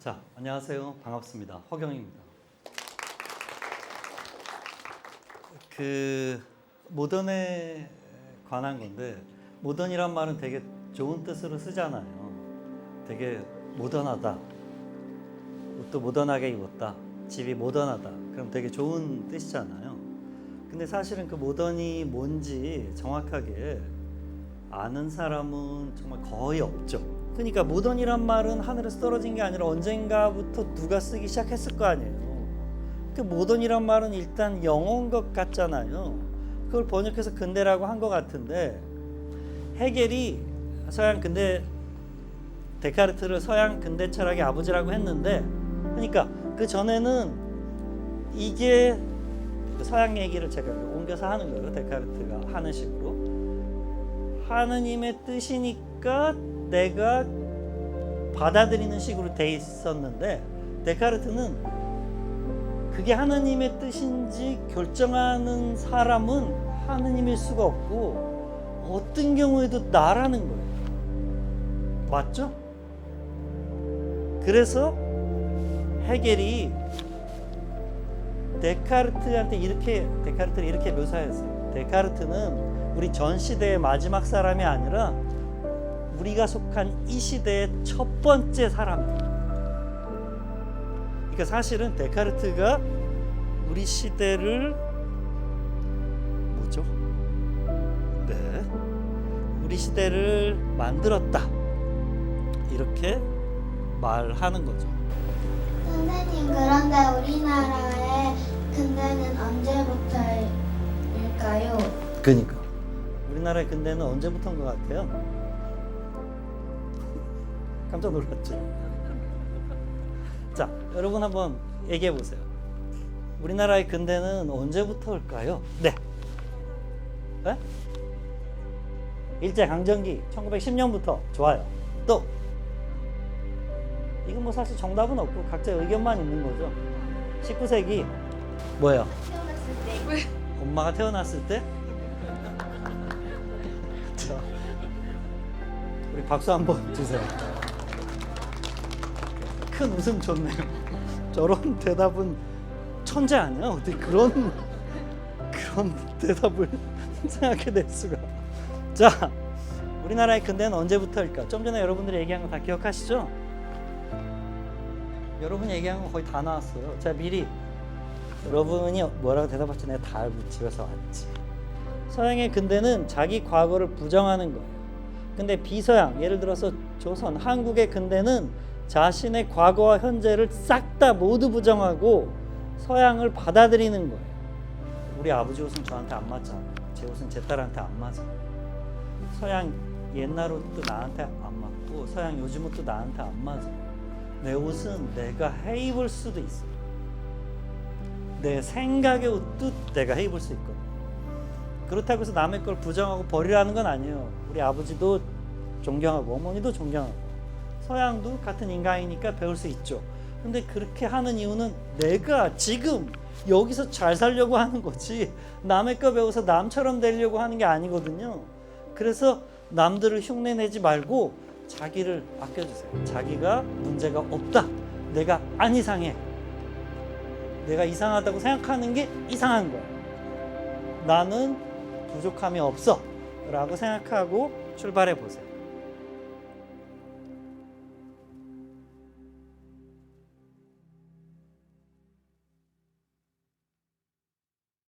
자, 안녕하세요. 반갑습니다. 허경입니다. 그 모던에 관한 건데 모던이란 말은 되게 좋은 뜻으로 쓰잖아요. 되게 모던하다. 옷도 모던하게 입었다. 집이 모던하다. 그럼 되게 좋은 뜻이잖아요. 근데 사실은 그 모던이 뭔지 정확하게 아는 사람은 정말 거의 없죠. 그러니까 모던이란 말은 하늘에서 떨어진 게 아니라 언젠가부터 누가 쓰기 시작했을 거 아니에요. 그 모던이란 말은 일단 영어인 것 같잖아요. 그걸 번역해서 근대라고 한 것 같은데 헤겔이 서양 근대 데카르트를 서양 근대 철학의 아버지라고 했는데 그러니까 그 전에는 이게 그 서양 얘기를 제가 옮겨서 하는 거예요. 데카르트가 하는 식으로. 하느님의 뜻이니까 내가 받아들이는 식으로 돼 있었는데 데카르트는 그게 하느님의 뜻인지 결정하는 사람은 하느님일 수가 없고 어떤 경우에도 나라는 거예요. 맞죠? 그래서 헤겔이 데카르트한테 이렇게 데카르트를 이렇게 묘사했어요. 데카르트는 우리 전 시대의 마지막 사람이 아니라 우리가 속한 이 시대의 첫 번째 사람이에요. 그러니까 사실은 데카르트가 우리 시대를 뭐죠? 네, 우리 시대를 만들었다 이렇게 말하는 거죠. 선생님 그런데 우리나라의 근대는 언제부터일까요? 그러니까 우리나라의 근대는 언제부터인 것 같아요? 깜짝 놀랐죠. 자, 여러분 한번 얘기해 보세요. 우리나라의 근대는 언제부터일까요? 네. 네? 일제 강점기 1910년부터 좋아요. 또 이건 뭐 사실 정답은 없고 각자 의견만 있는 거죠. 19세기 뭐예요? 태어났을 때. 엄마가 태어났을 때? 자, 우리 박수 한번 주세요. 큰 웃음 좋네요. 저런 대답은 천재 아니야? 어떻게 그런 그런 대답을 생각해 낼 수가? 자, 우리나라의 근대는 언제부터일까? 좀 전에 여러분들이 얘기한 거 다 기억하시죠? 여러분이 얘기한 거 거의 다 나왔어요. 자, 미리 여러분이 뭐라고 대답할지 내가 다 알고 집에서 왔지. 서양의 근대는 자기 과거를 부정하는 거예요. 근데 비서양, 예를 들어서 조선, 한국의 근대는 자신의 과거와 현재를 싹 다 모두 부정하고 서양을 받아들이는 거예요. 우리 아버지 옷은 저한테 안 맞잖아. 제 옷은 제 딸한테 안 맞아. 서양 옛날 옷도 나한테 안 맞고 서양 요즘 옷도 나한테 안 맞아. 내 옷은 내가 해 입을 수도 있어. 내 생각의 옷도 내가 해 입을 수 있거든. 그렇다고 해서 남의 걸 부정하고 버리라는 건 아니에요. 우리 아버지도 존경하고 어머니도 존경하고 서양도 같은 인간이니까 배울 수 있죠. 근데 그렇게 하는 이유는 내가 지금 여기서 잘 살려고 하는 거지 남의 거 배워서 남처럼 되려고 하는 게 아니거든요. 그래서 남들을 흉내내지 말고 자기를 아껴주세요. 자기가 문제가 없다. 내가 안 이상해. 내가 이상하다고 생각하는 게 이상한 거야. 나는 부족함이 없어. 라고 생각하고 출발해 보세요.